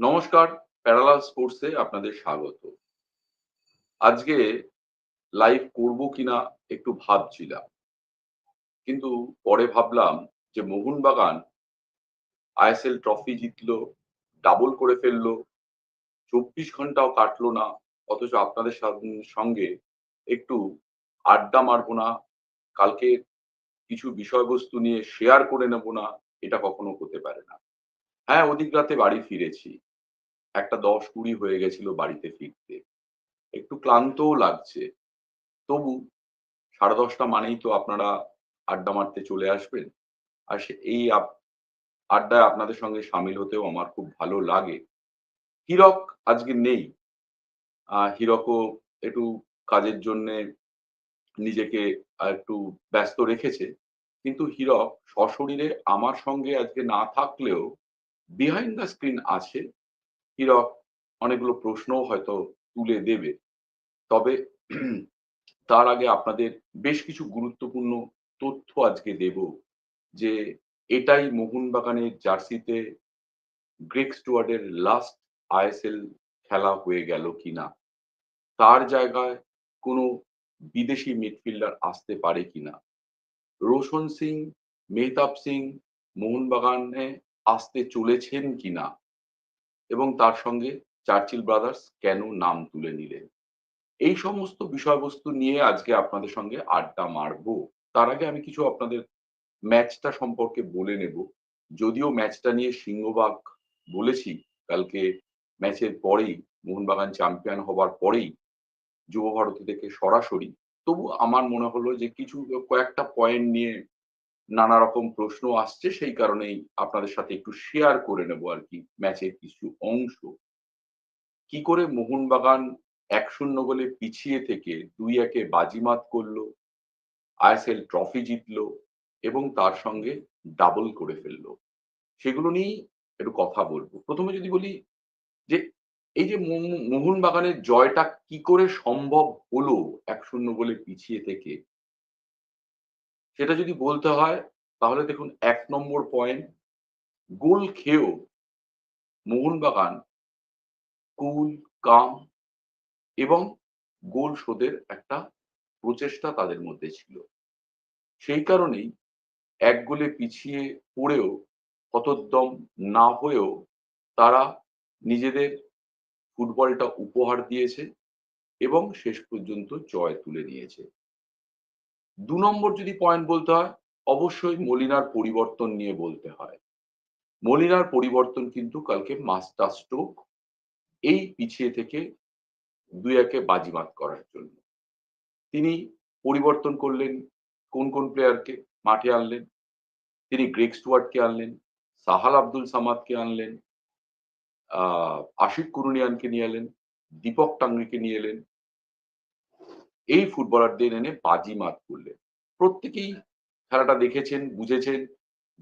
নমস্কার, প্যারালাল স্পোর্টসে আপনাদের স্বাগত। আজকে লাইভ করব কিনা একটু ভাবছিলাম। কিন্তু পরে ভাবলাম যে মোহনবাগান আইএসএল ট্রফি জিতলো, ডাবল করে ফেলল, চব্বিশ ঘন্টাও কাটলো না, অথচ আপনাদের সঙ্গে একটু আড্ডা মারবো না, কালকে কিছু বিষয়বস্তু নিয়ে শেয়ার করে নেব না, এটা কখনো হতে পারে না। হ্যাঁ অধিক রাতে বাড়ি ফিরেছি। একটা দশ কুড়ি হয়ে গেছিল বাড়িতে ফিরতে। একটু ক্লান্তও লাগছে। তবু সাড়ে দশটা মানেই তো আপনারা আড্ডা মারতে চলে আসবেন। আর এই আড্ডায় আপনাদের সঙ্গে সামিল হতেও আমার খুব ভালো লাগে। হীরক আজকে নেই। হীরকও একটু কাজের জন্য নিজেকে একটু ব্যস্ত রেখেছে। কিন্তু হীরক সশরীরে আমার সঙ্গে আজকে না থাকলেও বিহাইন্ড দ্য স্ক্রিন আছে। হীরক অনেকগুলো প্রশ্নও হয়তো তুলে দেবে। তবে তার আগে আপনাদের বেশ কিছু গুরুত্বপূর্ণ তথ্য আজকে দেব যে এটাই মোহনবাগানের জার্সিতে গ্রেক স্টুয়ার্ডের লাস্ট আইএসএল খেলা হয়ে গেল কিনা? তার জায়গায় কোনো বিদেশি মিডফিল্ডার আসতে পারে কিনা? রোশন সিং, মেহতাব সিং মোহনবাগানে আসতে চলেছেন কিনা? এবং তার সঙ্গে চার্চিল ব্রাদার্স কেন নাম তুলে নিলেন? এই সমস্ত বিষয়বস্তু নিয়ে আজকে আপনাদের সঙ্গে আড্ডা মারবো। তার আগে আমি কিছু আপনাদের ম্যাচটা সম্পর্কে বলে নেব। যদিও ম্যাচটা নিয়ে সিংহবাগ বলেছি, কালকে ম্যাচের পরেই, মোহনবাগান চ্যাম্পিয়ন হবার পরেই, যুব ভারতী থেকে সরাসরি। তবু আমার মনে হলো যে কিছু কয়েকটা পয়েন্ট নিয়ে নানা রকম প্রশ্ন আসছে, সেই কারণেই আপনাদের সাথে একটু শেয়ার করে নেব আর কি ম্যাচের কিছু অংশ। কি করে মোহনবাগান এক শূন্য গোলে পিছিয়ে থেকে দুই একে বাজিমাত করল আইএসএল ট্রফি জিতলো এবং তার সঙ্গে ডাবল করে ফেলল? সেগুলো নিয়েই একটু কথা বলব। প্রথমে যদি বলি যে, এই যে মোহন- মোহনবাগানের জয়টা কি করে সম্ভব হলো এক শূন্য গোলে পিছিয়ে থেকে সেটা যদি বলতে হয়, তাহলে দেখুন এক নম্বর পয়েন্ট গোল খেয়েও মোহনবাগান কুল কাম এবং গোল শোধের একটা প্রচেষ্টা তাদের মধ্যে ছিল। সেই কারণেই এক গোলে পিছিয়ে পড়েও, হতোদ্যম না হয়েও তারা নিজেদের ফুটবলটা উপহার দিয়েছে এবং শেষ পর্যন্ত জয় তুলে নিয়েছে। দু নম্বর যদি পয়েন্ট বলতে হয়, অবশ্যই মলিনার পরিবর্তন নিয়ে বলতে হয়। মলিনার পরিবর্তন কিন্তু কালকে মাস্টার স্ট্রোক এই পিছিয়ে থেকে দুই একে বাজিমাত করার জন্য। তিনি পরিবর্তন করলেন কোন কোন প্লেয়ারকে মাঠে আনলেন। তিনি গ্রেক স্টুয়ার্টকে আনলেন, সাহাল আব্দুল সামাদকে আনলেন আশিক কুরুনিয়ানকে নিয়ে এলেন, দীপক টাংরিকে নিয়ে এলেন এই ফুটবলারদের এনে বাজিমাত করলেন। প্রত্যেকেই খেলাটা দেখেছেন, বুঝেছেন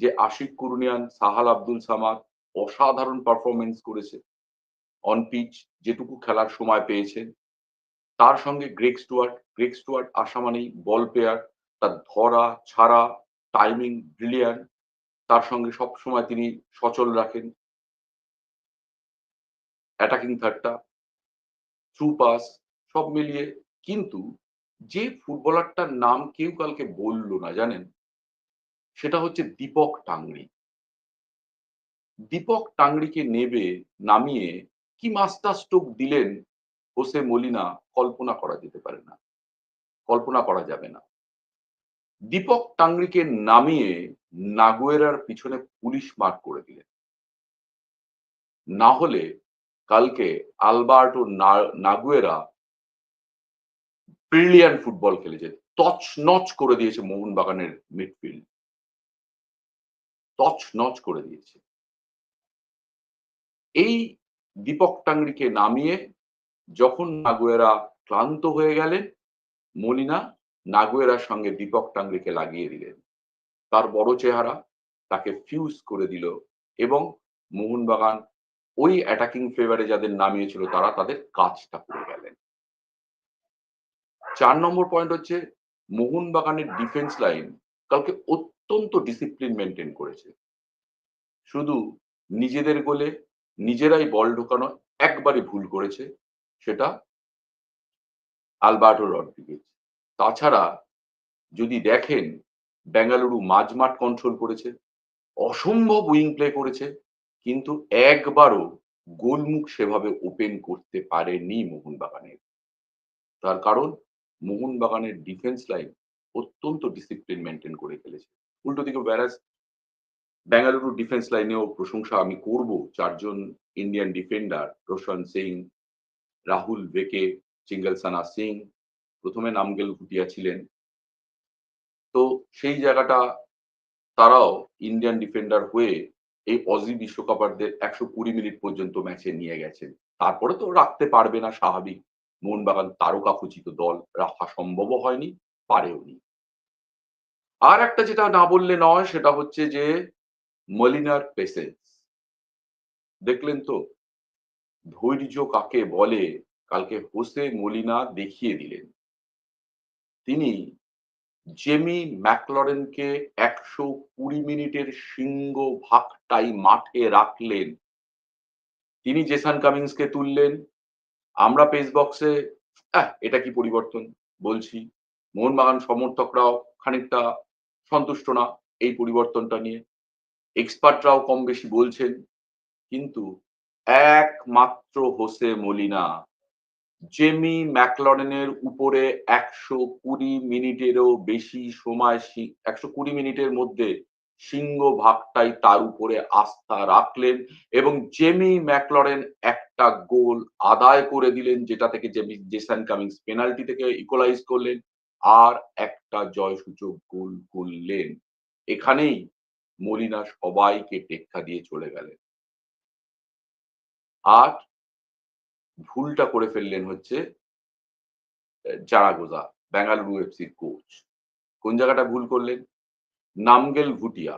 যে আশিক কুরুনিয়ান, সাহাল আব্দুল সামাদ অসাধারণ পারফরমেন্স করেছে। অন পিচ যেটুকু খেলার সময় পেয়েছেন। তার সঙ্গে গ্রেক স্টুয়ার্ট গ্রেক স্টুয়ার্ট আসা মানেই বল পেয়ার তার ধরা, ছাড়া টাইমিং ব্রিলিয়ান তার সঙ্গে সব সময় তিনি সচল রাখেন। অ্যাটাকিং থার্ডটা থ্রু পাস সব মিলিয়ে কিন্তু যে ফুটবলারটার নাম কেউ কালকে বলল না, জানেন? সেটা হচ্ছে দীপক টাংরি দীপক টাংরিকে নেবে, নামিয়ে কি মাস্টার স্ট্রোক দিলেন হোসে মলিনা কল্পনা করা যেতে পারে না। কল্পনা করা যাবে না। দীপক টাংরিকে নামিয়ে নাগুয়েরার পিছনে পুলিশ মার্ক করে দিলেন। না হলে কালকে আলবার্টো নাগুয়েরা ব্রিলিয়ান ফুটবল খেলেছে। তছ নচ করে দিয়েছে মোহনবাগানের মিডফিল্ড তছ নচ করে দিয়েছে। এই দীপক টাংরিকে নামিয়ে যখন নাগুয়েরা ক্লান্ত হয়ে গেলেন মলিনা নাগুয়েরার সঙ্গে দীপক টাংরিকে লাগিয়ে দিলেন। তার বড় চেহারা তাকে ফিউজ করে দিল এবং মোহনবাগান ওই অ্যাটাকিং ফেভারে যাদের নামিয়েছিল তারা তাদের কাজটা করে গেলেন। চার নম্বর পয়েন্ট হচ্ছে মোহনবাগানের ডিফেন্স লাইন কালকে অত্যন্ত ডিসিপ্লিন মেনটেন করেছে। শুধু নিজেদের গোলে নিজেরাই বল ঢোকানো একবারই ভুল করেছে, সেটা আলবার্টো রড্রিগেজ। তাছাড়া যদি দেখেন, বেঙ্গালুরু মাঝমাঠ কন্ট্রোল করেছে, অসম্ভব উইং প্লে করেছে, কিন্তু একবারও গোলমুখ সেভাবে ওপেন করতে পারেনি মোহনবাগানের। তার কারণ মোহনবাগানের ডিফেন্স লাইন অত্যন্ত ডিসিপ্লিন মেনটেন করে ফেলেছে। উল্টো দিকে ব্যারাজ বেঙ্গালুরু ডিফেন্স লাইনেও প্রশংসা আমি করব চারজন ইন্ডিয়ান ডিফেন্ডার রোশন সিং রাহুল বেকে চিঙ্গলসানা সিং প্রথমে নামগেল ভুটিয়া ছিলেন। তো সেই জায়গাটা তারাও ইন্ডিয়ান ডিফেন্ডার হয়ে এই অজি বিশ্বকাপারদের একশো কুড়ি মিনিট পর্যন্ত ম্যাচে নিয়ে গেছেন। তারপরে তো রাখতে পারবে না স্বাভাবিক। মোহনবাগান তারকা খচিত দল রাখা সম্ভবও হয়নি, পারেওনি। আর একটা যেটা না বললে নয়, সেটা হচ্ছে যে মলিনার পেসেন্স দেখলেন তো? ধৈর্য কাকে বলে? কালকে হোসে মলিনা দেখিয়ে দিলেন। তিনি জেমি ম্যাকলরেনকে একশো কুড়ি মিনিটের সিংহ ভাগটাই মাঠে রাখলেন। তিনি জেসান কামিংসকে তুললেন। আমরা পেস বক্সে এটা কি পরিবর্তন? বলছি। মোহনবাগান সমর্থকরাও খানিকটা সন্তুষ্ট না এই পরিবর্তনটা নিয়ে। এক্সপার্টরাও কম বেশি বলছেন, কিন্তু একমাত্র হোসে মলিনা, জেমি ম্যাকলরেনের উপরে একশো কুড়ি মিনিটেরও বেশি সময় একশো কুড়ি মিনিটের মধ্যে সিংহ ভাগটাই তার উপরে আস্থা রাখলেন এবং জেমি ম্যাকলরেন একটা গোল আদায় করে দিলেন, যেটা থেকে জেমি, জেসান কামিংস পেনাল্টি থেকে ইকোলাইজ করলেন আর একটা জয়সূচক গোল করলেন। এখানেই মলিনা সবাইকে টেক্কা দিয়ে চলে গেলেন। আর ভুলটা করে ফেললেন হচ্ছে জারাগোজা, বেঙ্গালুরু এফসির কোচ কোন জায়গাটা ভুল করলেন? নামগেল ভুটিয়া,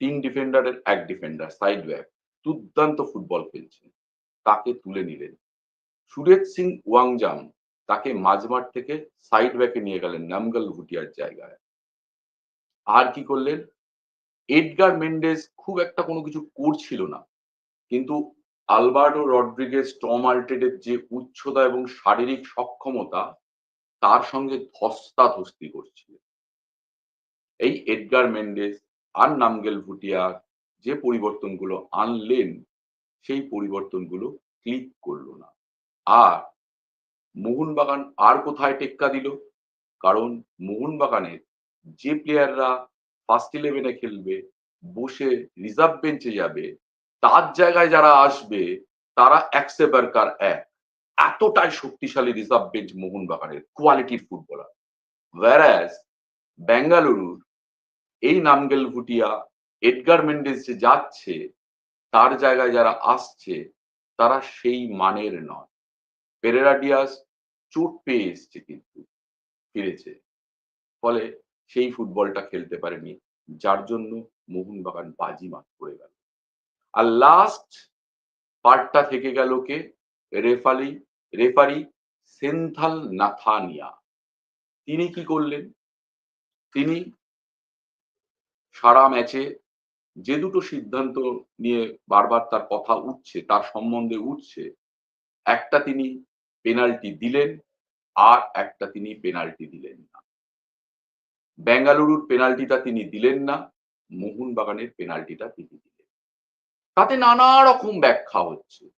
তিন ডিফেন্ডারের এক ডিফেন্ডার সাইড ব্যাক দুর্দান্ত ফুটবল খেলছেন। তাকে তুলে নিলেন। সুরেজ সিং ওয়াংজাম তাকে মাঝমাঠ থেকে সাইড ব্যাকে নিয়ে গেলেন নামগেল ভুটিয়ার জায়গায়। আর কি করলেন? এডগার মেন্ডেস খুব একটা কোনো কিছু করছিল না। কিন্তু আলবার্টো রড্রিগেজ, টম আল্টেডের যে উচ্চতা এবং শারীরিক সক্ষমতা, তার সঙ্গে ধস্তাধস্তি করছিলেন। এই এডগার মেন্ডেস আর নামগেল ভুটিয়ার যে পরিবর্তনগুলো আনলেন, সেই পরিবর্তনগুলো ক্লিক করল না। আর মোহনবাগান আর কোথায় টেক্কা দিল? কারণ মোহনবাগানের যে প্লেয়াররা ফার্স্ট ইলেভেনে খেলবে, বসে রিজার্ভ বেঞ্চে যাবে, তার জায়গায় যারা আসবে, তারা একসে বারকার এক। এতটাই শক্তিশালী রিজার্ভ বেঞ্চ মোহনবাগানের কোয়ালিটির ফুটবলার ওয়ারাজ বেঙ্গালুরুর এই নামগেল ভুটিয়া এডগার মেন্ডেস যে যাচ্ছে, তার জায়গায় যারা আসছে, তারা সেই মানের নয়। পেরেরা ডিয়াস চোট পেয়ে এসছে কিন্তু, ফিরেছে। ফলে সেই ফুটবলটা খেলতে পারেনি, যার জন্য মোহনবাগান বাজি মাত করে গেল। আর লাস্ট পার্টটা থেকে গেল কে? রেফালি, রেফারি সেন্থাল নাথানিয়া। তিনি কি করলেন? তিনি সারা ম্যাচে যে দুটো সিদ্ধান্ত নিয়ে বারবার তার কথা উঠছে, তার সম্বন্ধে উঠছে, একটা তিনি পেনাল্টি দিলেন আর একটা তিনি পেনাল্টি দিলেন না। বেঙ্গালুরুর পেনাল্টিটা তিনি দিলেন না, মোহনবাগানের পেনাল্টিটা তিনি দিলেন তাতে নানা রকম ব্যাখ্যা হচ্ছে।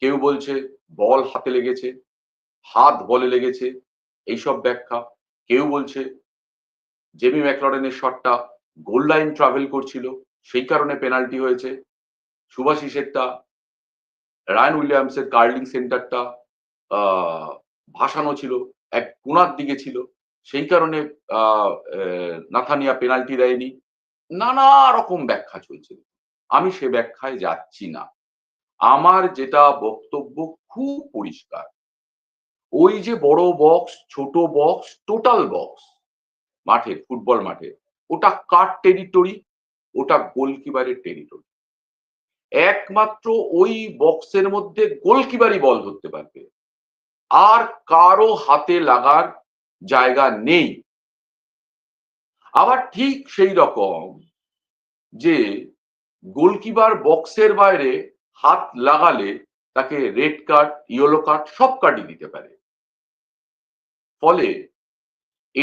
কেউ বলছে বল হাতে লেগেছে, হাত বলে লেগেছে, এইসব ব্যাখ্যা। কেউ বলছে জেমি ম্যাকলরেনের শটটা গোল লাইন ট্রাভেল করছিল, সেই কারণে পেনাল্টি হয়েছে। সুভাশিসেরটা রায়ন উইলিয়ামসের কার্লিং সেন্টারটা ভাসানো ছিল, এক কোনার দিকে ছিল। সেই কারণে নাথানিয়া পেনাল্টি দেয়নি। নানা রকম ব্যাখ্যা চলছে। আমি সে ব্যাখ্যায় যাচ্ছি না। আমার যেটা বক্তব্য খুব পরিষ্কার। ওই যে বড় বক্স ছোট বক্স টোটাল বক্স মাঠে ফুটবল মাঠে ওটা কার টেরিটরি ওটা গোলকিপারের টেরিটরি একমাত্র ওই বক্সের মধ্যে গোলকিপারই বল ধরতে পারবে। আর কারও হাতে লাগার জায়গা নেই। আবার ঠিক সেই রকম যে গোলকিপার বক্সের বাইরে হাত লাগালে তাকে রেড কার্ড ইয়েলো কার্ড সব কার্ডই দিতে পারে। ফলে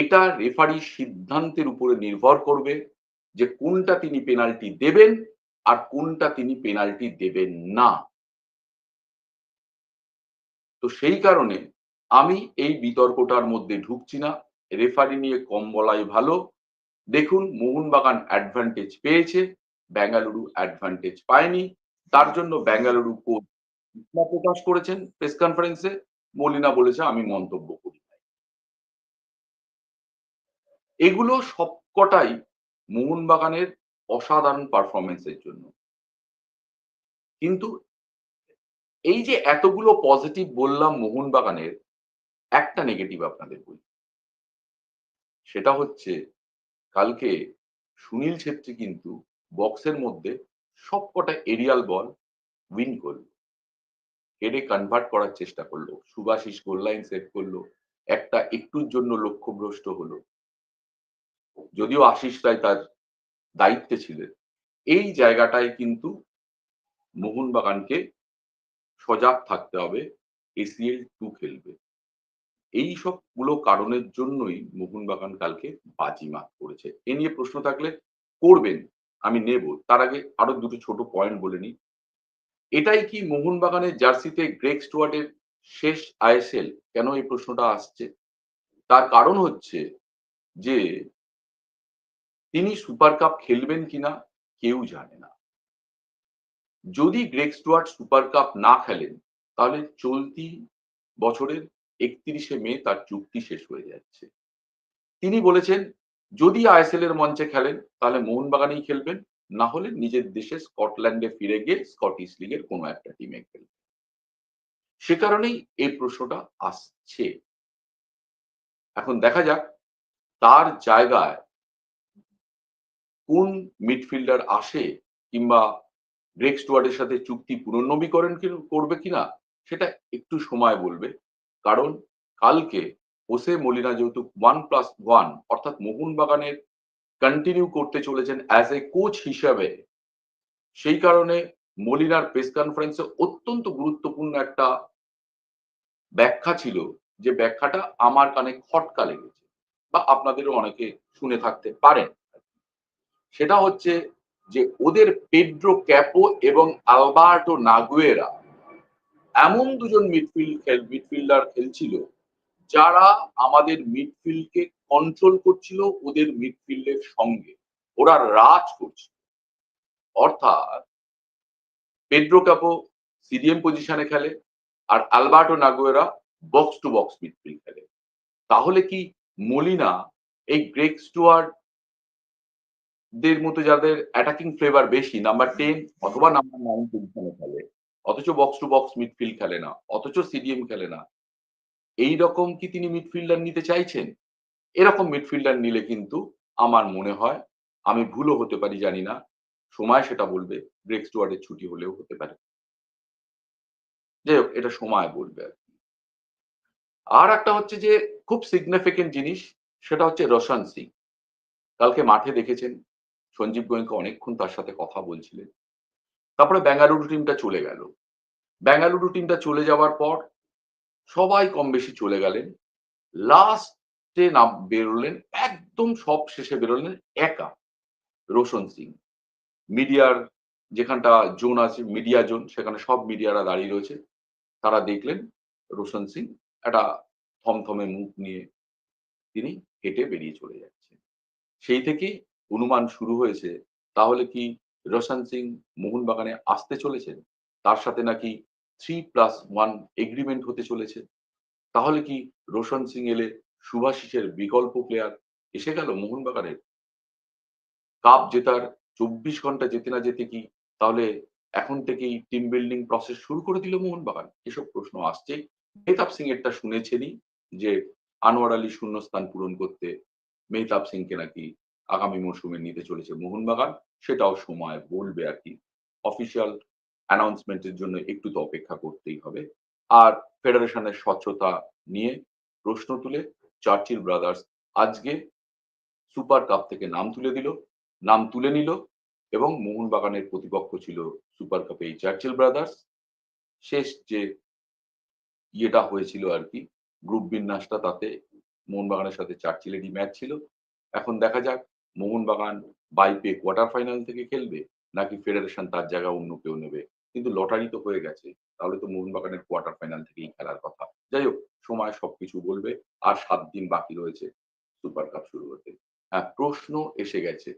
এটা রেফারি সিদ্ধান্তের উপরে নির্ভর করবে যে কোনটা তিনি পেনাল্টি দেবেন আর কোনটা তিনি পেনাল্টি দেবেন না। তো সেই কারণে আমি এই বিতর্কটার মধ্যে ঢুকছি না। রেফারি নিয়ে কম বলাই ভালো। দেখুন, মোহনবাগান অ্যাডভান্টেজ পেয়েছে, বেঙ্গালুরু অ্যাডভান্টেজ পায়নি। তার জন্য বেঙ্গালুরু কোচ প্রকাশ করেছেন প্রেস কনফারেন্সে মলিনা বলেছে, আমি মন্তব্য করি। এগুলো সবকটাই মোহনবাগানের অসাধারণ পারফরমেন্সের জন্য। কিন্তু এই যে এতগুলো পজিটিভ বললাম মোহনবাগানের, একটা নেগেটিভ আপনাদের বলি। সেটা হচ্ছে কালকে সুনীল ছেত্রী কিন্তু বক্সের মধ্যে সবকটা এরিয়াল বল উইন করল। হেডে কনভার্ট করার চেষ্টা করল। সুভাশিস গোল লাইন করল। একটা একটুর জন্য লক্ষ্যভ্রষ্ট হলো। যদিও আশিস রায় তার দায়িত্বে ছিলেন, এই জায়গাটায় কিন্তু মোহনবাগানকে সজাগ থাকতে হবে, এসিএল টু খেলবে। এই সবগুলো কারণের জন্যই মোহনবাগান কালকে বাজিমাত করেছে। এ নিয়ে প্রশ্ন থাকলে করবেন, আমি নেব। তার আগে আরও দুটো ছোট পয়েন্ট বলে নিই। এটাই কি মোহনবাগানের জার্সিতে গ্রেক স্টুয়ার্টের শেষ আইএসএল? কেন এই প্রশ্নটা আসছে? তার কারণ হচ্ছে যে তিনি সুপার কাপ খেলবেন কিনা কেউ জানে না। যদি গ্রেক স্টুয়ার্ট সুপার কাপ না খেলেন, তাহলে চলতি বছরের একত্রিশে মে তার চুক্তি শেষ হয়ে যাচ্ছে। তিনি বলেছেন, যদি আইএসএল এর মঞ্চে খেলেন, তাহলে মোহনবাগানেই খেলবেন, না হলে নিজের দেশে স্কটল্যান্ডে ফিরে গিয়ে স্কটিশ লিগের কোনো একটা টিমে খেলবেন। সে কারণেই এই প্রশ্নটা আসছে। এখন দেখা যাক, তার জায়গায় কোন মিডফিল্ডার আসে কিংবা গ্রেক স্টুয়ার্ডের সাথে চুক্তি পুনর্নবীকরণ করবে কিনা, সেটা একটু সময় বলবে। কারণ কালকে ওসে মলিনা যেহেতু ওয়ান প্লাস ওয়ান অর্থাৎ মোহনবাগানের কন্টিনিউ করতে চলেছেন অ্যাজ এ কোচ হিসাবে, সেই কারণে মলিনার প্রেস কনফারেন্সে অত্যন্ত গুরুত্বপূর্ণ একটা ব্যাখ্যা ছিল, যে ব্যাখ্যাটা আমার কানে খটকা লেগেছে বা আপনাদেরও অনেকে শুনে থাকতে পারেন। সেটা হচ্ছে যে ওদের পেড্রো ক্যাপো এবং আলবার্টো নাগুয়েরা এমন দুজন মিডফিল্ড মিডফিল্ডার খেলছিল যারা আমাদের মিডফিল্ডকে কন্ট্রোল করছিল ওদের মিডফিল্ডের সঙ্গে। ওরা রাজ করছিল। অর্থাৎ পেড্রো ক্যাপো সিডিএম পজিশনে খেলে আর Alberto Nogueira box to box midfield খেলে। তাহলে কি মলিনা এই গ্রেক স্টুয়ার্ড দের মতো যাদের অ্যাটাকিং ফ্লেভার বেশি নাম্বার টেন অথবা নাম্বার নাইন পজিশনে খেলে অথচ বক্স টু বক্স মিডফিল্ড খেলে না, অথচ সিডিএম খেলে না। এই রকম কি তিনি মিডফিল্ডার নিতে চাইছেন? এরকম মিডফিল্ডার নিলে কিন্তু আমার মনে হয়, আমি ভুলও হতে পারি, জানি না। সময় সেটা বলবে ব্রেক স্টুয়ার্ডের ছুটি হলেও হতে পারে। যাই হোক, এটা সময় বলবে আর কি। আর একটা হচ্ছে যে, খুব সিগনিফিকেন্ট জিনিস, সেটা হচ্ছে রোশন সিং। কালকে মাঠে দেখেছেন সঞ্জীব গোয়েঙ্কা অনেকক্ষণ তার সাথে কথা বলছিলেন। তারপরে বেঙ্গালুরু টিমটা চলে গেল। বেঙ্গালুরু টিমটা চলে যাওয়ার পর সবাই কম বেশি চলে গেলেন। লাস্টে নাম বেরোলেন, একদম সব শেষে বেরোলেন একা রোশন সিং। মিডিয়ার যেখানটা জোন আছে, মিডিয়া জোন, সেখানে সব মিডিয়ারা দাঁড়িয়ে রয়েছে। তারা দেখলেন রোশন সিং একটা থমথমে মুখ নিয়ে তিনি হেঁটে বেরিয়ে চলে যাচ্ছেন। সেই থেকে অনুমান শুরু হয়েছে, তাহলে কি রোশন সিং মোহনবাগানে আসতে চলেছেন তার সাথে নাকি থ্রি প্লাস ওয়ান এগ্রিমেন্ট হতে চলেছে? তাহলে কি রোশন সিং এলে সুভাশিসের বিকল্প প্লেয়ার এসে গেল মোহনবাগানের কাপ জেতার চব্বিশ ঘণ্টা যেতে না যেতে কি তাহলে এখন থেকেই টিম বিল্ডিং প্রসেস শুরু করে দিল মোহনবাগান? এসব প্রশ্ন আসছে। মেহতাব সিং এরটা শুনেছেনই যে আনোয়ার আলী শূন্যস্থান পূরণ করতে মেহতাব সিংকে নাকি আগামী মরশুমে নিতে চলেছে মোহনবাগান। সেটাও সময় বলবে আর কি। অফিসিয়াল অ্যানাউন্সমেন্টের জন্য একটু তো অপেক্ষা করতেই হবে। আর ফেডারেশনের স্বচ্ছতা নিয়ে প্রশ্ন তুলে চার্চিল ব্রাদার্স আজকে সুপার কাপ থেকে নাম তুলে দিল, নাম তুলে নিল এবং মোহনবাগানের প্রতিপক্ষ ছিল সুপার কাপে এই চার্চিল ব্রাদার্স শেষ যে ইয়েটা হয়েছিল আর কি, গ্রুপ বিন্যাসটা তাতে মোহনবাগানের সাথে চার্চিলেরই ম্যাচ ছিল। এখন দেখা যাক Mohun Bagan by pay quarter final থেকে খেলবে? নাকি ফেডারেশন তার জায়গা অন্য কেউ নেবে? কিন্তু লটারি তো হয়ে গেছে। তাহলে তো মোহনবাগানের কোয়ার্টার ফাইনাল থেকেই খেলার কথা। যাই হোক, সময় সবকিছু বলবে। আর সাত দিন বাকি রয়েছে সুপার কাপ শুরু হতে। হ্যাঁ প্রশ্ন এসে গেছে।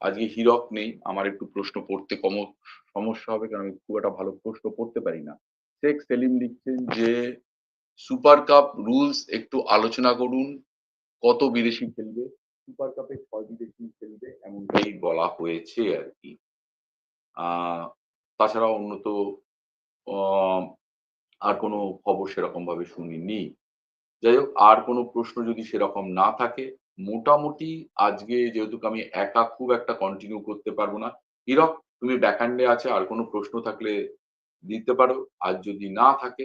আজকে হিরক নেই। আমার একটু প্রশ্ন পড়তে কম সমস্যা হবে, কারণ আমি খুব একটা ভালো প্রশ্ন পড়তে পারি না। শেখ সেলিম লিখছেন যে, সুপার কাপ রুলস একটু আলোচনা করুন। কত বিদেশি খেলবে? সুপার কাপে ছয় বিদেশি খেলবে, এমনটাই বলা হয়েছে আর কি। তাছাড়া অন্য তো আর কোনো খবর সেরকম ভাবে শুনিনি। যাই হোক, আর কোনো প্রশ্ন যদি সেরকম না থাকে, মোটামুটি আজকে যেহেতু আমি একা খুব একটা কন্টিনিউ করতে পারব না, হিরক, তুমি ব্যাকহ্যান্ডে আছে, আর কোনো প্রশ্ন থাকলে দিতে পারো। আর যদি না থাকে,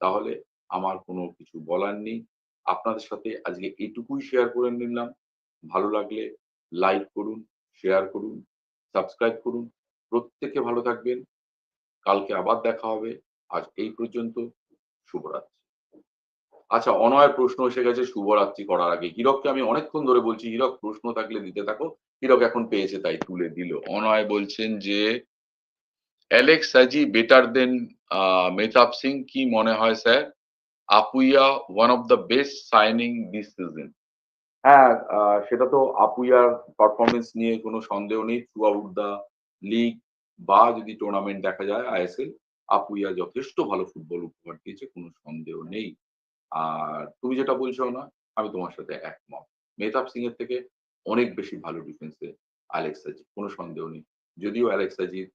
তাহলে আমার কোনো কিছু বলার নেই। আপনাদের সাথে আজকে এটুকুই শেয়ার করে নিলাম। ভালো লাগলে লাইক করুন শেয়ার করুন সাবস্ক্রাইব করুন। প্রত্যেকে ভালো থাকবেন। কালকে আবার দেখা হবে। আজ এই পর্যন্ত শুভরাত্রি। আচ্ছা অনয়ের প্রশ্ন এসে গেছে শুভরাত্রি করার আগে। হিরককে আমি অনেকক্ষণ ধরে বলছি, হিরক, প্রশ্ন থাকলে দিতে থাকো। হিরক এখন পেয়েছে তাই তুলে দিল। অনয় বলছেন যে, অ্যালেক্স সাজি বেটার দেন মেহতাব সিং? কি মনে হয়, sir? Apuia one of the best signing this season হ্যাঁ সেটা তো আপুইয়ার পারফরমেন্স নিয়ে কোনো সন্দেহ নেই। থ্রু আউট দ্য লিগ বা যদি টুর্নামেন্ট দেখা যায় আইএসএল আপুইয়া যথেষ্ট ভালো ফুটবল উপহার দিয়েছে, কোনো সন্দেহ নেই। আর তুমি যেটা বলছো না, আমি তোমার সাথে একমত। মেহতাব সিং এর থেকে অনেক বেশি ভালো ডিফেন্সে অ্যালেক্সাজি কোনো সন্দেহ নেই। যদিও অ্যালেক্সাজির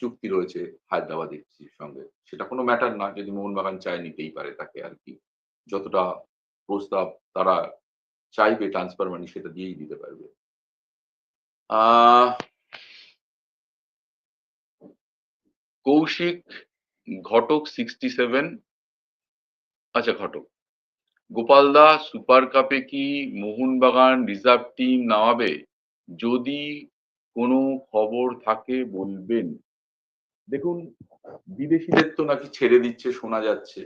চুক্তি রয়েছে হায়দ্রাবাদ এফসির সঙ্গে। সেটা কোনো ম্যাটার না, যদি মোহনবাগান চায় নিতেই পারে তাকে আর কি। যতটা প্রস্তাব তারা চাইবে ট্রান্সফার মানি সেটা দিয়েই দিতে পারবে। কৌশিক ঘটক সিক্সটি সেভেন আচ্ছা ঘটক। গোপালদা সুপার কাপে কি মোহনবাগান রিজার্ভ টিম নামাবে? যদি কোনো খবর থাকে বলবেন। দেখুন, বিদেশিদের তো নাকি ছেড়ে দিচ্ছে, শোনা যাচ্ছে।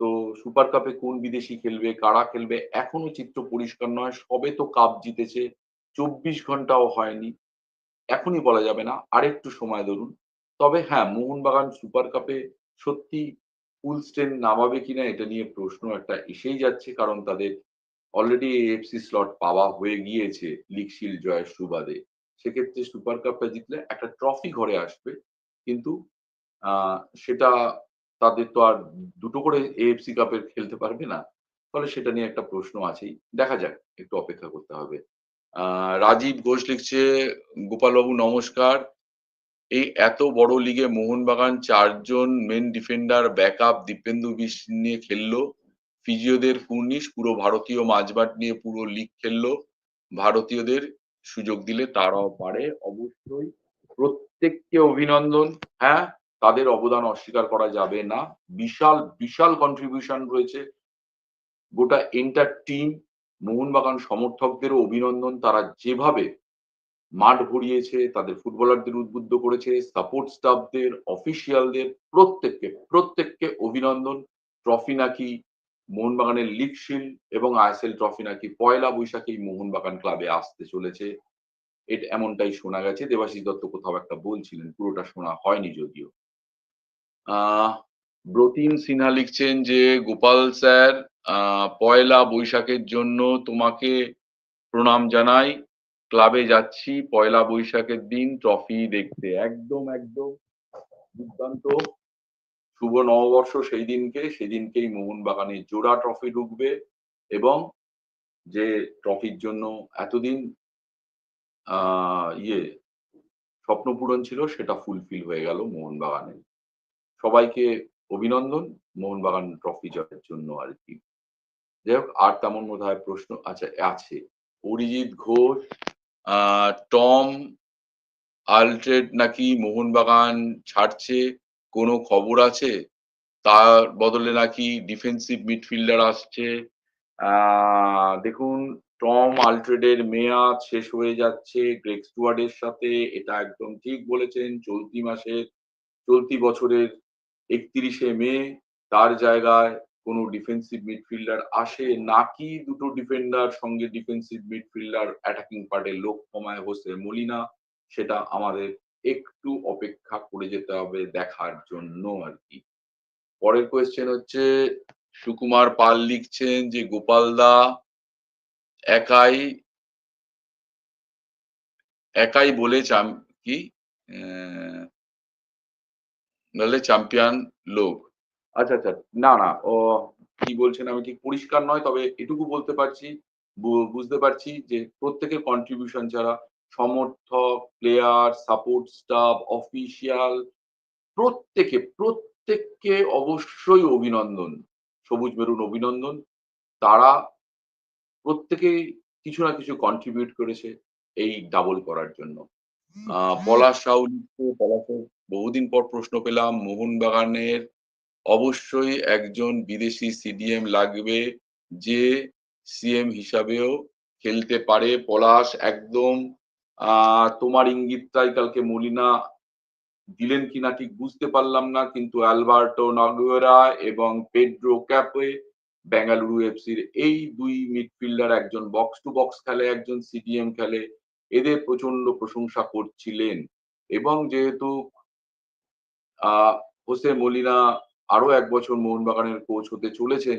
তো সুপার কাপে কোন বিদেশি খেলবে, কারা খেলবে, এখনও চিত্র পরিষ্কার নয়। সবে তো কাপ জিতেছে, চব্বিশ ঘন্টাও হয়নি। এখনই বলা যাবে না, আরেকটু সময় ধরুন। তবে হ্যাঁ মোহনবাগান সুপার কাপে সত্যি ফুল স্ট্রেন নামাবে কিনা এটা নিয়ে প্রশ্ন একটা এসেই যাচ্ছে, কারণ তাদের অলরেডি এফসি স্লট পাওয়া হয়ে গিয়েছে লিগ শিল্ড জয়ের সুবাদে সেক্ষেত্রে সুপার কাপটা জিতলে একটা ট্রফি ঘরে আসবে, কিন্তু সেটা তাদের তো আর দুটো করে এএফসি কাপের খেলতে পারবে না। ফলে সেটা নিয়ে একটা প্রশ্ন আছেই। দেখা যাক, একটু অপেক্ষা করতে হবে। রাজীব ঘোষ লিখছে, গোপালবাবু, নমস্কার। এই এত বড় লিগে মোহনবাগান চারজন মেন ডিফেন্ডার ব্যাকআপ দীপেন্দু বিশ নিয়ে খেললো। ফিজিওদের ফুর্নিশ পুরো ভারতীয় মাঝবাট নিয়ে পুরো লিগ খেললো। ভারতীয়দের সুযোগ দিলে তারাও পারে। অবশ্যই প্রত্যেককে অভিনন্দন। হ্যাঁ তাদের অবদান অস্বীকার করা যাবে না। বিশাল বিশাল কন্ট্রিবিউশন রয়েছে। গোটা এন্টার টিম মোহনবাগান সমর্থকদেরও অভিনন্দন। তারা যেভাবে মাঠ ভরিয়েছে, তাদের ফুটবলারদের উদ্বুদ্ধ করেছে সাপোর্ট স্টাফদের অফিসিয়ালদের প্রত্যেককে প্রত্যেককে অভিনন্দন। ট্রফি নাকি মোহনবাগানের লিগ এবং আইএসএল ট্রফি নাকি পয়লা বৈশাখেই মোহনবাগান ক্লাবে আসতে চলেছে। এটা, এমনটাই শোনা গেছে। দেবাশিস দত্ত কোথাও একটা বলছিলেন, পুরোটা শোনা হয়নি যদিও। আহ, ব্রতিন সিনহা লিখছেন যে, গোপাল স্যার পয়লা বৈশাখের জন্য তোমাকে প্রণাম জানাই। ক্লাবে যাচ্ছি, পয়লা বৈশাখের দিন ট্রফি দেখতে। একদম একদম। দুর্দান্ত। শুভ নববর্ষ সেই দিনকে, সেই সেদিনকেই মোহনবাগানে জোড়া ট্রফি ঢুকবে এবং যে ট্রফির জন্য এতদিন, আহ ইয়ে স্বপ্ন পূরণ ছিল, সেটা ফুলফিল হয়ে গেল মোহনবাগানে। সবাইকে অভিনন্দন, মোহনবাগান ট্রফি জয়ের জন্য আর কি। যাই হোক, আর তেমন বোধহয় প্রশ্ন আচ্ছা আছে। অরিজিৎ ঘোষ টম আলট্রেড নাকি মোহনবাগান ছাড়ছে, কোনো খবর আছে? তার বদলে নাকি ডিফেন্সিভ মিডফিল্ডার আসছে। দেখুন, টম আলট্রেডের মেয়াদ শেষ হয়ে যাচ্ছে গ্রেগ স্টুয়ার্ডের সাথে, এটা একদম ঠিক বলেছেন, চলতি মাসের, চলতি বছরের একত্রিশে মে তার জায়গায় কোনো ডিফেন্সিভ মিডফিল্ডার আসে নাকি দুটো ডিফেন্ডার সঙ্গে ডিফেন্সিভ মিডফিল্ডার অ্যাটাকিং পার্টের লোক কমায় হোসে মলিনা, সেটা আমাদের একটু অপেক্ষা করে যেতে হবে দেখার জন্য আর কি। পরের কোয়েশ্চেন হচ্ছে, সুকুমার পাল লিখছেন যে গোপালদা একাই একাই বলে কি আহ, বলে চ্যাম্পিয়ন লোক। আচ্ছা আচ্ছা না না ও কি বলছেন আমি ঠিক পরিষ্কার নয় তবে এটুকু বলতে পারছি বুঝতে পারছি যে প্রত্যেকের কন্ট্রিবিউশন ছাড়া সমর্থক প্লেয়ার সাপোর্ট স্টাফ অফিসিয়াল প্রত্যেকে প্রত্যেককে অবশ্যই অভিনন্দন সবুজ মেরুন অভিনন্দন। তারা প্রত্যেকেই কিছু না কিছু কন্ট্রিবিউট করেছে এই ডাবল করার জন্য। পলাশ লিখছে, পলাশের বহুদিন পর প্রশ্ন পেলাম মোহনবাগানের অবশ্যই একজন বিদেশি সিডিএম লাগবে যে সিএম হিসাবেও খেলতে পারে। পলাশ একদম তোমার ইঙ্গিতটাই কালকে মলিনা দিলেন কিনা ঠিক বুঝতে পারলাম না কিন্তু অ্যালবার্টো নাগুয়েরা এবং পেড্রো ক্যাপে বেঙ্গালুরু এফসির এই দুই মিডফিল্ডার একজন বক্স টু বক্স খেলে একজন সিডিএম খেলে এদের প্রচণ্ড প্রশংসা করছিলেন। এবং যেহেতু আহ হোসে মলিনা আরও এক বছর মোহনবাগানের কোচ হতে চলেছেন,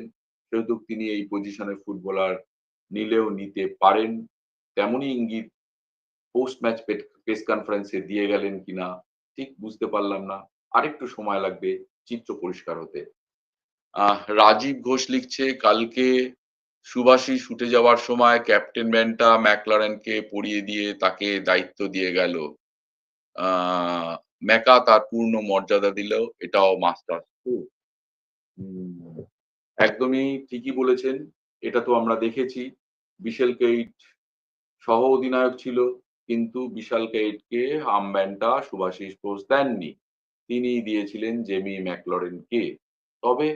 সেহেতু তিনি এই পজিশনের ফুটবলার নিলেও নিতে পারেন। তেমনই ইঙ্গিত পোস্ট ম্যাচ প্রেস কনফারেন্সে দিয়ে গেলেন কিনা, ঠিক বুঝতে পারলাম না। আরেকটু সময় লাগবে, চিত্র পরিষ্কার হতে। রাজীব ঘোষ লিখছে, কালকে সুভাষী ছুটে যাওয়ার সময় ক্যাপ্টেন ব্যান্টা ম্যাকলারেনকে পড়িয়ে দিয়ে তাকে দায়িত্ব দিয়ে গেল। ম্যাকা তার পূর্ণ মর্যাদা দিল, এটাও মাস্টার একদমই ঠিকই বলেছেন, এটা তো আমরা দেখেছি। বিশেল কেইট সহ অধিনায়ক ছিল, কিন্তু বিশাল কেইটকে হামব্যান্ডটা সুভাষিস বোস দেননি। তিনি দিয়েছিলেন জেমি ম্যাকলরেনকে। তবে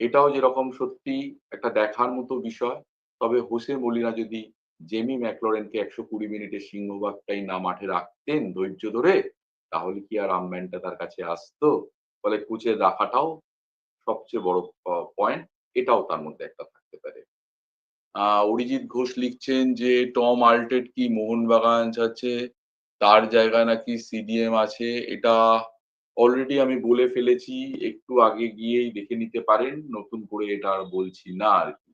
এটাও যেরকম সত্যি একটা দেখার মতো বিষয়, তবে হোসে মলিনা যদি জেমি ম্যাকলরেনকে একশো কুড়ি মিনিটের সিংহভাগটাই না মাঠে রাখতেন ধৈর্য ধরে, তাহলে কি আর আমব্যান্ডটা তার কাছে আসতো? ফলে কোচের রাখাটাও সবচেয়ে বড় পয়েন্ট এটাও তার মধ্যে একটা থাকতে পারে। অরিজিৎ ঘোষ লিখছেন যে, টম আল্টেড কি মোহনবাগান চাচ্ছে তার জায়গায় নাকি সিডিএম আছে? এটা অলরেডি আমি বলে ফেলেছি একটু আগে গিয়েই দেখে নিতে পারেন নতুন করে এটা আর বলছি না আর কি।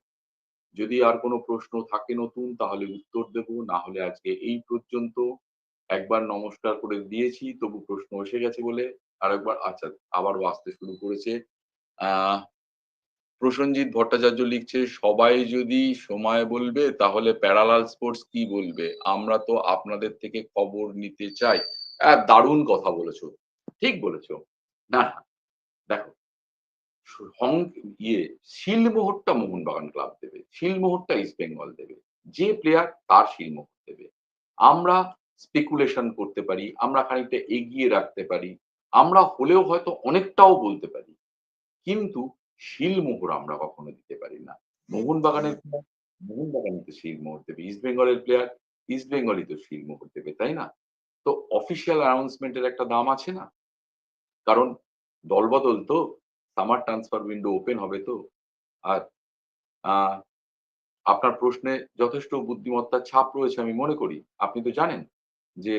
যদি আর কোনো প্রশ্ন থাকে নতুন তাহলে উত্তর দেব না হলে আজকে এই পর্যন্ত। একবার নমস্কার করে দিয়েছি তবু প্রশ্ন এসে গেছে বলে আরেকবার আচ্ছা আবারও আসতে শুরু করেছে। আহ প্রসেনজিৎ ভট্টাচার্য লিখছে সবাই যদি সময় বলবে তাহলে প্যারালাল স্পোর্টস কি বলবে? আমরা তো আপনাদের থেকে খবর নিতে চাই। আহ, দারুণ কথা বলেছ। ঠিক বলেছ। না দেখো ইয়ে শিলমোহরটা মোহনবাগান ক্লাব দেবে শিলমোহরটা ইস্ট বেঙ্গল দেবে যে প্লেয়ার তার শিলমোহর দেবে। আমরা স্পেকুলেশন করতে পারি আমরা খানিকটা এগিয়ে রাখতে পারি আমরা হলেও হয়তো অনেকটাও বলতে পারি কিন্তু শিলমোহর আমরা কখনো দিতে পারি না। মোহনবাগানের player, মোহনবাগানই তো শিলমোহর দেবে ইস্ট বেঙ্গলের প্লেয়ার ইস্ট বেঙ্গলই তো শিলমোহর দেবে তাই না? তো অফিসিয়াল অ্যানাউন্সমেন্টের একটা দাম আছে না? কারণ দলবদল তো সামার ট্রান্সফার উইন্ডো ওপেন হবে তো। আর আপনার প্রশ্নে যথেষ্ট বুদ্ধিমত্তার ছাপ রয়েছে আমি মনে করি। আপনি তো জানেন যে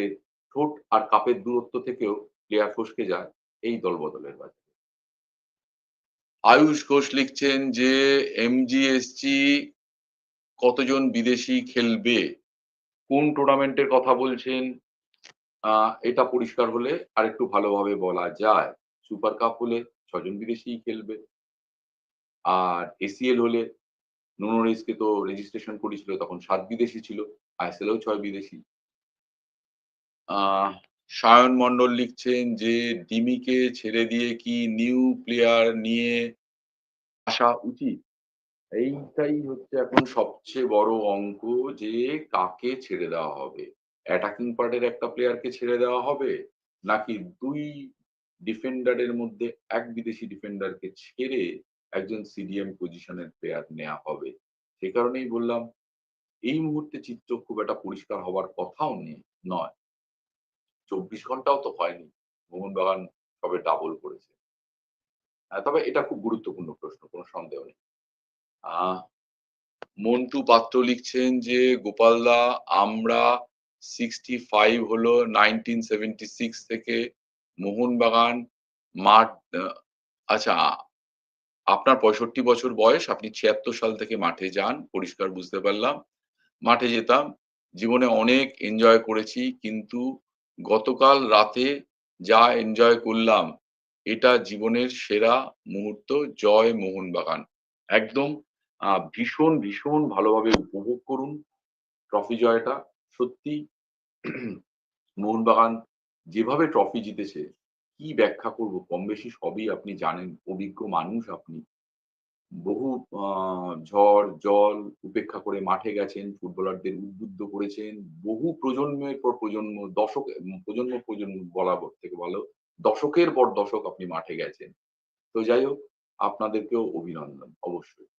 ঠোঁট আর কাপের দূরত্ব থেকেও প্লেয়ার ফসকে যায় এই দলবদলের বাজারে। আয়ুষ ঘোষ লিখছেন যে এমজিএসজি কতজন বিদেশি খেলবে? কোন টুর্নামেন্টের কথা বলছেন? এটা পরিষ্কার হলে আরেকটু ভালোভাবে বলা যায়। সুপার কাপ হলে ছজন বিদেশি খেলবে। আর এসিএল হলে নুনো রেসকে তো রেজিস্ট্রেশন করেছিল, তখন সাত বিদেশি ছিল আইএসএলেও ছয় বিদেশি। সায়ন মন্ডল লিখছেন যে ডিমিকে ছেড়ে দিয়ে কি নিউ প্লেয়ার নিয়ে আসা উচিত? এইটাই হচ্ছে এখন সবচেয়ে বড় অঙ্ক যে কাকে ছেড়ে দেওয়া হবে। অ্যাটাকিং পার্টের একটা প্লেয়ারকে ছেড়ে দেওয়া হবে নাকি দুই ডিফেন্ডারের মধ্যে এক বিদেশি ডিফেন্ডারকে ছেড়ে একজন সিডিএম পজিশনের প্লেয়ার নেওয়া হবে সে কারণেই বললাম এই মুহূর্তে চিত্র খুব একটা পরিষ্কার হওয়ার কথাও নেই নয়। ২৪ ঘন্টাও তো হয়নি। মোহনবাগান সবে ডাবল করেছে। তবে এটা খুব গুরুত্বপূর্ণ প্রশ্ন, কোন সন্দেহ নেই। মন্টু পাত্র লিখছেন যে, "গোপালদা আমরা 65 হলো 1976 থেকে মোহনবাগান মাঠ" আচ্ছা আপনার ৬৫ বছর বয়স, আপনি ৭৬ সাল থেকে মাঠে যান, পরিষ্কার বুঝতে পারলাম। মাঠে যেতাম, জীবনে অনেক এনজয় করেছি। কিন্তু গতকাল রাতে যা এনজয় করলাম, এটা জীবনের সেরা মুহূর্ত। জয় মোহনবাগান। একদম ভীষণ, ভীষণ ভালোভাবে উপভোগ করুন ট্রফি জয়টা। সত্যি মোহনবাগান যেভাবে ট্রফি জিতেছে, কি ব্যাখ্যা করব? কমবেশি সবই আপনি জানেন, অভিজ্ঞ মানুষ আপনি। বহু ঝড়, জল উপেক্ষা করে মাঠে গেছেন, ফুটবলারদের উদ্বুদ্ধ করেছেন। বহু প্রজন্মের পর প্রজন্ম, দশক প্রজন্ম, প্রজন্ম বলা থেকে ভালো, দশকের পর দশক আপনি মাঠে গেছেন। তো যাই হোক, আপনাদেরকেও অভিনন্দন অবশ্যই।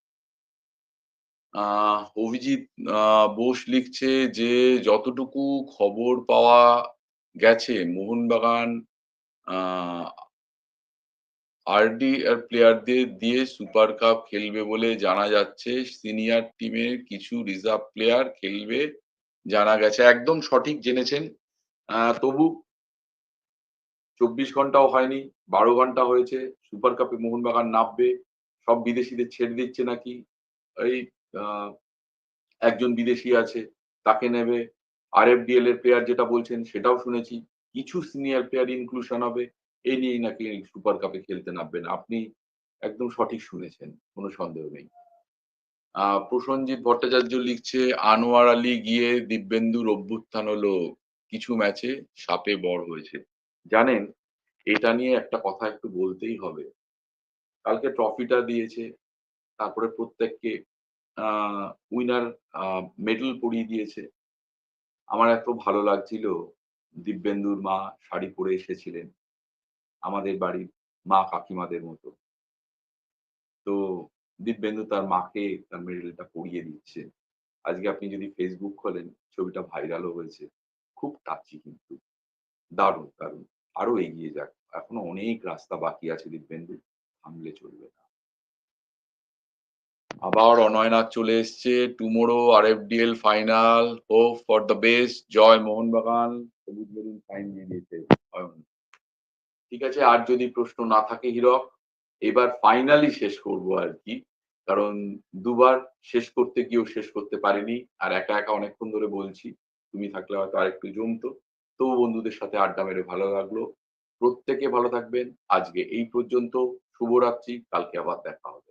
অভিজিৎ আ বোস লিখছে যে, "যতটুকু খবর পাওয়া গেছে মোহনবাগান আ আরডি এর প্লেয়ারদের দিয়ে সুপার কাপ খেলবে বলে জানা যাচ্ছে। সিনিয়র টিমের কিছু রিজার্ভ প্লেয়ার খেলবে জানা গেছে।" একদম সঠিক জেনেছেন। আ তবু ২৪ ঘন্টাও হয়নি, ১২ ঘণ্টা হয়েছে। সুপার কাপে মোহনবাগান নামবে। সব বিদেশিদের ছেড়ে দিচ্ছে নাকি। এই একজন বিদেশি আছে, তাকে নেবে। আরএফডিএল এর প্লেয়ার যেটা বলছেন সেটাও শুনেছি। কিছু সিনিয়র প্লেয়ার ইনক্লুশন হবে। এই নিয়েই নাকি সুপার কাপে খেলতে নামবেন। আপনি একদম সঠিক শুনেছেন, কোনো সন্দেহ নেই। আ প্রসেনজিৎ ভট্টাচার্য লিখছে, "আনোয়ার আলী গিয়ে দিব্যেন্দুর অভ্যুত্থান হলো। কিছু ম্যাচে সাপে বড় হয়েছে।" জানেন, এটা নিয়ে একটা কথা একটু বলতেই হবে। কালকে ট্রফিটা দিয়েছে। তারপরে প্রত্যেককে উইনার মেডেল পরিয়ে দিয়েছে। আমার এত ভালো লাগছিল, দিব্যেন্দুর মা শাড়ি পরে এসেছিলেন। আমাদের বাড়ির মা কাকিমাদের মতো। তো দিব্যেন্দু তার মাকে তার মেডেলটা পরিয়ে দিচ্ছে। আজকে আপনি যদি ফেসবুক খোলেন, ছবিটা ভাইরালও হয়েছে। খুব টাচি কিন্তু। দারুণ, দারুণ। আরও এগিয়ে যাক। এখনও অনেক রাস্তা বাকি আছে দিব্যেন্দু থামলে চলবে না। আবার অনয়নাথ চলে এসছে। "Tomorrow RFDL final. Hope for the best. জয় মোহনবাগান।" সবুজ মেরুন দিয়ে দিয়েছে ঠিক আছে, আর যদি প্রশ্ন না থাকে হীরক, এবার ফাইনালি শেষ করব আর কি কারণ দুবার শেষ করতে গিয়েও শেষ করতে পারিনি। আর একা, একা অনেকক্ষণ ধরে বলছি। তুমি থাকলে হয়তো আরেকটু জমতো। তবু বন্ধুদের সাথে আড্ডা মেরে ভালো লাগল। প্রত্যেকে ভালো থাকবেন। আজকে এই পর্যন্ত। শুভরাত্রি। কালকে আবার দেখা হবে।